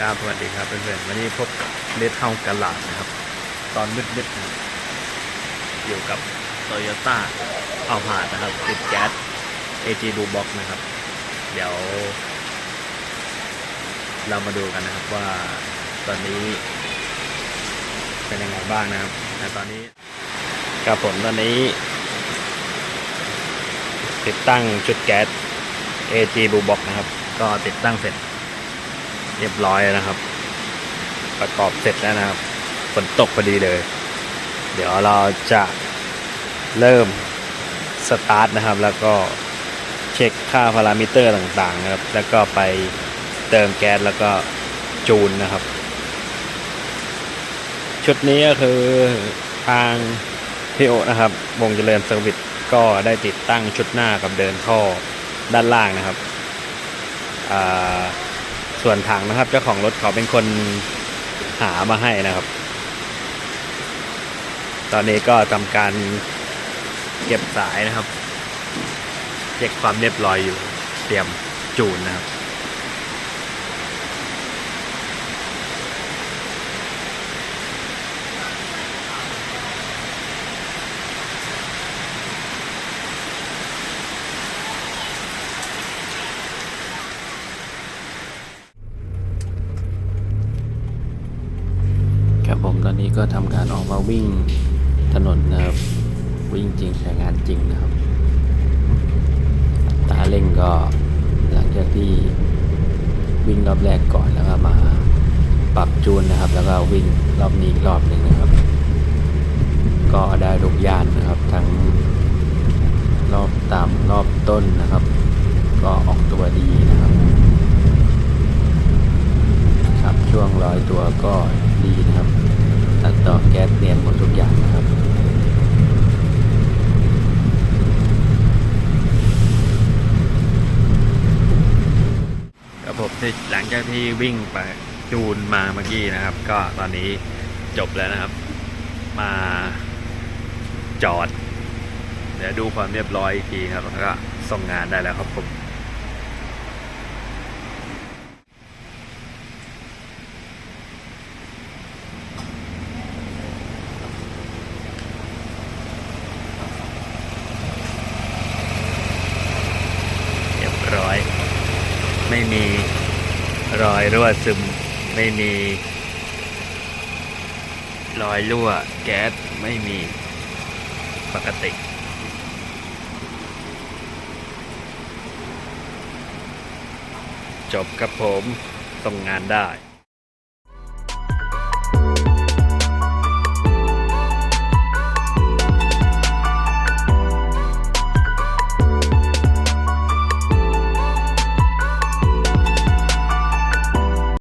ครับสวัสดีครับเพื่อนๆวันนี้พบเลดเฮากันหลาดนะครับ ตอนมืดๆนะครับอยู่กับโตโยต้าเอาผาดนะครับ ติดแก๊ส AG Blue Box นะครับ เดี๋ยว เรามาดูกันนะครับว่าตอนนี้ เป็นยังไงบ้างนะครับแต่ตอนนี้กับผมตอนนี้ ติดตั้งชุดแก๊ส AG Blue Box นะครับ ก็ติดตั้งเสร็จ เรียบร้อยนะครับ ประกอบเสร็จแล้วนะครับฝนตกพอดีเลย เดี๋ยวเราจะเริ่มสตาร์ทนะครับ แล้วก็เช็คค่าพารามิเตอร์ต่างๆนะครับ แล้วก็ไปเติมแก๊สแล้วก็จูนนะครับ ชุดนี้ก็คือทางพี่โอนะครับ วงเจริญเซอร์วิสก็ได้ติดตั้งชุดหน้ากับเดินท่อด้านล่างนะครับอ่า ส่วนถังนะครับ เจ้าของรถเขาเป็นคนหามาให้นะครับ ตอนนี้ก็ทำการเก็บสายนะครับ เช็คความเรียบร้อยอยู่ เตรียมจูนนะครับ ครับผมตอนนี้ก็ทำการออกมาวิ่งถนนนะครับ วิ่งจริงใช้งานจริงนะครับ ตาเร่งก็หลังจากที่วิ่งรอบแรกก่อนแล้วก็มาปรับจูนนะครับ แล้วก็วิ่งรอบนี้อีกรอบหนึ่งนะครับ ก็ได้ทุกยานนะครับ ทั้งรอบต่ำรอบต้นนะครับ ก็ออกตัวดีนะครับ ครับช่วงร้อยตัวก็ ดต่อแก๊สเนียนหมดทุกอย่างนะครับ ครับผมที่หลังจากที่วิ่งไปจูนมาเมื่อกี้นะครับ ก็ตอนนี้จบแล้วนะครับ มาจอด เดี๋ยวดูความเรียบร้อยอีกทีครับแล้วก็ส่งงานได้แล้วครับผม เรียบร้อย ไม่มีรอยรั่วซึม ไม่มี รอยรั่วแก๊สไม่มีปกติจบครับผมส่งงานได้